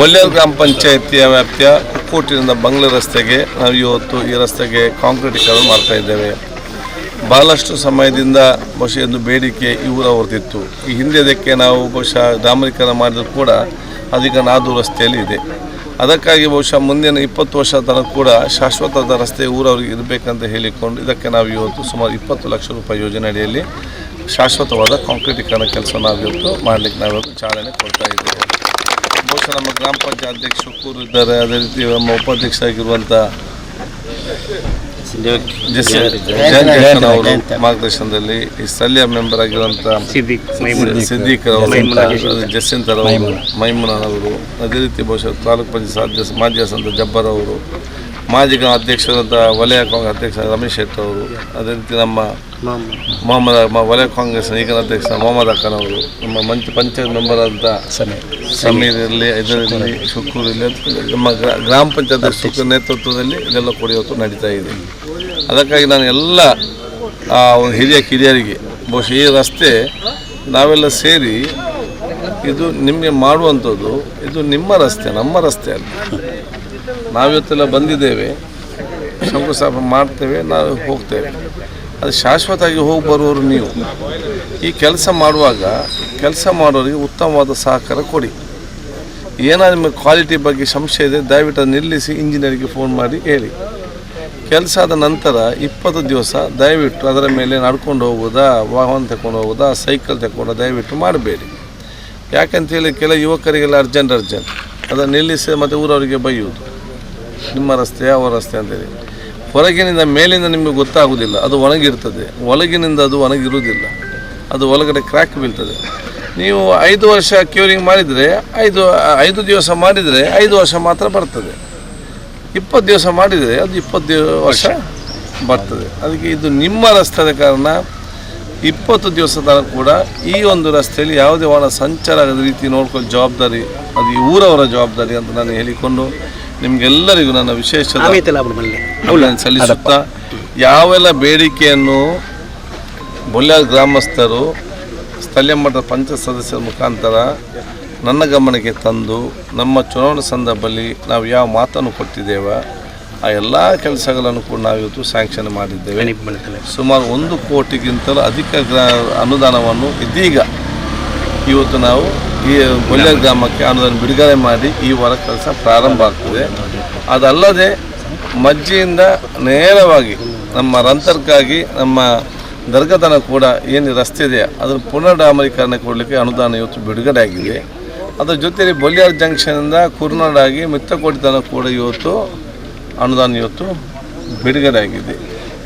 ಬೊಲ್ಲೇರು ಗ್ರಾಮ ಪಂಚಾಯಿತಿಯ ವ್ಯಾಪ್ತಿಯ ಕುಕ್ಕೋಟಿನಿಂದ ಬಂಗ್ಲೆ ರಸ್ತೆಗೆ ನಾವು ಇವತ್ತು ಈ ರಸ್ತೆಗೆ ಕಾಂಕ್ರೀಟೀಕರಣ ಮಾಡ್ತಾ ಇದ್ದೇವೆ. ಬಹಳಷ್ಟು ಸಮಯದಿಂದ ಬಹುಶಃ ಒಂದು ಬೇಡಿಕೆ ಇವರ ಹೊರತಿತ್ತು ಈ ಹಿಂದೆ ಅದಕ್ಕೆ ನಾವು ಬಹುಶಃ ಡಾಮರೀಕರಣ ಮಾಡಿದ್ರು ಕೂಡ ಅದೀಗ ನಾದು ರಸ್ತೆಯಲ್ಲಿ ಇದೆ. ಅದಕ್ಕಾಗಿ ಬಹುಶಃ ಮುಂದಿನ ಇಪ್ಪತ್ತು ವರ್ಷ ತನಕ ಕೂಡ ಶಾಶ್ವತವಾದ ರಸ್ತೆ ಊರವರಿಗೆ ಇರಬೇಕಂತ ಹೇಳಿಕೊಂಡು ಇದಕ್ಕೆ ನಾವು ಇವತ್ತು ಸುಮಾರು ಇಪ್ಪತ್ತು ಲಕ್ಷ ರೂಪಾಯಿ ಯೋಜನೆ ಅಡಿಯಲ್ಲಿ ಶಾಶ್ವತವಾದ ಕಾಂಕ್ರೀಟೀಕರಣ ಕೆಲಸ ನಾವು ಇವತ್ತು ಮಾಡಲಿಕ್ಕೆ ನಾವು ಚಾಲನೆ ಕೊಡ್ತಾ ಇದ್ದೇವೆ. ಬಹುಶಃ ನಮ್ಮ ಗ್ರಾಮ ಪಂಚಾಯತ್ ಅಧ್ಯಕ್ಷ ಶುಕೂರು ಇದ್ದಾರೆ. ಅದೇ ರೀತಿ ನಮ್ಮ ಉಪಾಧ್ಯಕ್ಷ ಆಗಿರುವಂತ ಅವರು ಮಾರ್ಗದರ್ಶನದಲ್ಲಿ ಈ ಸ್ಥಳೀಯ ಮೆಂಬರ್ ಆಗಿರುವಂಥ ಸಿದ್ದಿಕ್ ಅವರು ಜಸ್ಸಿಂತರ್ ಅವರು. ಮೈಮುನನ್ ಅವರು ಅದೇ ರೀತಿ ಬಹುಶಃ ತಾಲೂಕು ಪಂಚಾಯತ್ ಸದಸ್ಯ ಮಾಜಿ ಸಂತ ಜಬ್ಬರ್ ಅವರು ಮಾಜಿ ಅಧ್ಯಕ್ಷರಾದ ವಲಯ ಕಾಂಗ್ರೆಸ್ ಅಧ್ಯಕ್ಷ ರಮೇಶ್ ಶೆಟ್ಟಿ ಅವರು ಅದೇ ರೀತಿ ನಮ್ಮ ಮೊಹಮ್ಮದ್ ವಲಯ ಕಾಂಗ್ರೆಸ್ ಈಗಿನ ಅಧ್ಯಕ್ಷ ಮೊಹಮ್ಮದ್ ಅಖನ್ ಅವರು ನಮ್ಮ ಮಂಚ ಪಂಚಾಯತ್ ಮೆಂಬರ್ ಆದಂಥ ಸಮೀರ್. ಇರಲಿ ಇದರಲ್ಲಿ ಶುಕ್ರ ಇರಲಿ ನಮ್ಮ ಗ್ರಾ- ಗ್ರಾಮ ಪಂಚಾಯತ್ ಶುಕ್ರ ನೇತೃತ್ವದಲ್ಲಿ ಇದೆಲ್ಲ ಕೂಡ ಇವತ್ತು ನಡೀತಾ ಇದೆ. ಅದಕ್ಕಾಗಿ ನಾನು ಎಲ್ಲ ಆ ಒಂದು ಹಿರಿಯ ಕಿರಿಯರಿಗೆ ಬಹುಶಃ ಈ ರಸ್ತೆ ನಾವೆಲ್ಲ ಸೇರಿ ಇದು ನಿಮಗೆ ಮಾಡುವಂಥದ್ದು ಇದು ನಿಮ್ಮ ರಸ್ತೆ ನಮ್ಮ ರಸ್ತೆ ಅಲ್ಲ. ನಾವಿವತ್ತೆಲ್ಲ ಬಂದಿದ್ದೇವೆ, ಶಂಕುಸ್ಥಾಪನೆ ಮಾಡ್ತೇವೆ, ನಾವು ಹೋಗ್ತೇವೆ. ಅದು ಶಾಶ್ವತವಾಗಿ ಹೋಗಿ ಬರುವವರು ನೀವು. ಈ ಕೆಲಸ ಮಾಡುವಾಗ, ಕೆಲಸ ಮಾಡೋರಿಗೆ ಉತ್ತಮವಾದ ಸಹಕಾರ ಕೊಡಿ. ಏನಾದ್ರು ನಿಮಗೆ ಕ್ವಾಲಿಟಿ ಬಗ್ಗೆ ಸಂಶಯ ಇದೆ ದಯವಿಟ್ಟು ನಿಲ್ಲಿಸಿ, ಇಂಜಿನಿಯರಿಗೆ ಫೋನ್ ಮಾಡಿ ಹೇಳಿ. ಕೆಲಸ ಆದ ನಂತರ ಇಪ್ಪತ್ತು ದಿವಸ ದಯವಿಟ್ಟು ಅದರ ಮೇಲೆ ನಡ್ಕೊಂಡು ಹೋಗೋದಾ ವಾಹನ ತಗೊಂಡು ಹೋಗೋದಾ ಸೈಕಲ್ ತಗೊಂಡು ದಯವಿಟ್ಟು ಮಾಡಬೇಡಿ. ಯಾಕಂತೇಳಿ ಕೆಲ ಯುವಕರಿಗೆಲ್ಲ ಅರ್ಜೆಂಟ್ ಅರ್ಜೆಂಟ್. ಅದನ್ನು ನಿಲ್ಲಿಸಿ ಮತ್ತು ಊರವರಿಗೆ ಬೈಯುವುದು. ನಿಮ್ಮ ರಸ್ತೆ, ಯಾವ ರಸ್ತೆ ಅಂತೇಳಿ. ಹೊರಗಿನಿಂದ ಮೇಲಿಂದ ನಿಮಗೆ ಗೊತ್ತಾಗುವುದಿಲ್ಲ ಅದು ಒಣಗಿರ್ತದೆ. ಒಳಗಿನಿಂದ ಅದು ಒಣಗಿರುವುದಿಲ್ಲ. ಅದು ಒಳಗಡೆ ಕ್ರ್ಯಾಕ್ ಬೀಳ್ತದೆ. ನೀವು ಐದು ವರ್ಷ ಕ್ಯೂರಿಂಗ್ ಮಾಡಿದರೆ, ಐದು ಐದು ದಿವಸ ಮಾಡಿದರೆ, ಐದು ವರ್ಷ ಮಾತ್ರ ಬರ್ತದೆ. ಇಪ್ಪತ್ತು ದಿವಸ ಮಾಡಿದರೆ, ಅದು ಇಪ್ಪತ್ತು ವರ್ಷ ಬರ್ತದೆ. ಅದಕ್ಕೆ ಇದು ನಿಮ್ಮ ರಸ್ತೆದ ಕಾರಣ, ಇಪ್ಪತ್ತು ದಿವಸ ಕೂಡ ಈ ಒಂದು ರಸ್ತೆಯಲ್ಲಿ ಯಾವುದೇ ವಾಹನ ಸಂಚಾರ ಆಗದ ರೀತಿ ನೋಡ್ಕೊಳ್ಳೋ ಜವಾಬ್ದಾರಿ, ಅದು ಈ ಊರವರ ಜವಾಬ್ದಾರಿ ಅಂತ ನಾನು ಹೇಳಿಕೊಂಡು ನಿಮಗೆಲ್ಲರಿಗೂ ನನ್ನ ವಿಶೇಷ ಸಲ್ಲಿಸುತ್ತಾ ಯಾವೆಲ್ಲ ಬೇಡಿಕೆಯನ್ನು ಬೊಲ್ಯ ಗ್ರಾಮಸ್ಥರು ಸ್ಥಳೀಯ ಮಟ್ಟದ ಪಂಚಾಯತ್ ಸದಸ್ಯರ ಮುಖಾಂತರ ನನ್ನ ಗಮನಕ್ಕೆ ತಂದು ನಮ್ಮ ಚುನಾವಣೆ ಸಂದರ್ಭದಲ್ಲಿ ನಾವು ಯಾವ ಮಾತನ್ನು ಕೊಟ್ಟಿದ್ದೇವೆ ಆ ಎಲ್ಲ ಕೆಲಸಗಳನ್ನು ಕೂಡ ನಾವು ಇವತ್ತು ಸ್ಯಾಂಕ್ಷನ್ ಮಾಡಿದ್ದೇವೆ. ಸುಮಾರು ಒಂದು ಕೋಟಿಗಿಂತಲೂ ಅಧಿಕ ಗ್ರಾ ಅನುದಾನವನ್ನು ಇದೀಗ ಇವತ್ತು ನಾವು ಈ ಬೊಲ್ಯಾರ್ ಗ್ರಾಮಕ್ಕೆ ಅನುದಾನ ಬಿಡುಗಡೆ ಮಾಡಿ ಈ ವಾರ ಕೆಲಸ ಪ್ರಾರಂಭ ಆಗ್ತದೆ. ಅದಲ್ಲದೆ ಮಜ್ಜಿಯಿಂದ ನೇರವಾಗಿ ನಮ್ಮ ರಂತರ್ಗಾಗಿ ನಮ್ಮ ದರ್ಗತನ ಕೂಡ ಏನು ರಸ್ತೆ ಇದೆ, ಅದನ್ನು ಪುನರ್ ಡಾಮರೀಕರಣ ಕೊಡಲಿಕ್ಕೆ ಅನುದಾನ ಇವತ್ತು ಬಿಡುಗಡೆ ಆಗಿದೆ. ಅದರ ಜೊತೆಯಲ್ಲಿ ಬೊಲ್ಯಾರ್ ಜಂಕ್ಷನಿಂದ ಕುರ್ನಾಡಾಗಿ ಮಿತ್ತಕೋಟಿ ತನಕ ಕೂಡ ಇವತ್ತು ಅನುದಾನ ಇವತ್ತು ಬಿಡುಗಡೆ ಆಗಿದೆ.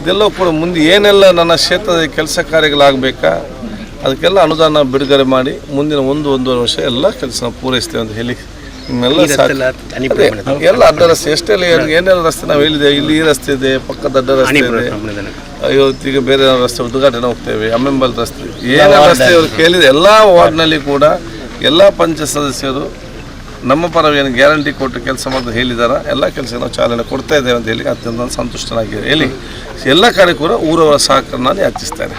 ಇದೆಲ್ಲವೂ ಕೂಡ ಮುಂದೆ ಏನೆಲ್ಲ ನನ್ನ ಕ್ಷೇತ್ರದ ಕೆಲಸ ಕಾರ್ಯಗಳಾಗಬೇಕಾ? ಅದಕ್ಕೆಲ್ಲ ಅನುದಾನ ಬಿಡುಗಡೆ ಮಾಡಿ ಮುಂದಿನ ಒಂದು ಒಂದೂವರೆ ವರ್ಷ ಎಲ್ಲ ಕೆಲಸ ಪೂರೈಸ್ತೇವೆ ಅಂತ ಹೇಳಿ ಇನ್ನೆಲ್ಲ ಎಲ್ಲ ಅಡ್ಡ ರಸ್ತೆ ಎಷ್ಟೆಲ್ಲ ಏನು- ಏನೆಲ್ಲ ರಸ್ತೆ ನಾವು ಹೇಳಿದೆ ಇಲ್ಲಿ ಈ ರಸ್ತೆ ಇದೆ ಪಕ್ಕದ ಅಡ್ಡ ರಸ್ತೆ ಇದೆ. ಇವತ್ತೀಗ ಬೇರೆ ರಸ್ತೆ ಉದ್ಘಾಟನೆ ಹೋಗ್ತೇವೆ ಅಮ್ಮೆಂಬಲ್ ರಸ್ತೆ ಏನೇ ರಸ್ತೆ ಅವರು ಕೇಳಿದೆ ಎಲ್ಲ ವಾರ್ಡ್ನಲ್ಲಿ ಕೂಡ ಎಲ್ಲ ಪಂಚಾಯತ್ ಸದಸ್ಯರು ನಮ್ಮ ಪರ ಏನು ಗ್ಯಾರಂಟಿ ಕೊಟ್ಟು ಕೆಲಸ ಮಾಡೋದು ಹೇಳಿದಾರ ಎಲ್ಲ ಕೆಲಸ ನಾವು ಚಾಲನೆ ಕೊಡ್ತಾ ಇದ್ದೇವೆ ಅಂತ ಹೇಳಿ ಅತ್ಯಂತ ಸಂತುಷ್ಟನಾಗಿದೆ ಹೇಳಿ ಎಲ್ಲ ಕಡೆ ಕೂಡ ಊರವರ ಸಹಕಾರ ನಾನು ಯಾಚಿಸ್ತೇನೆ.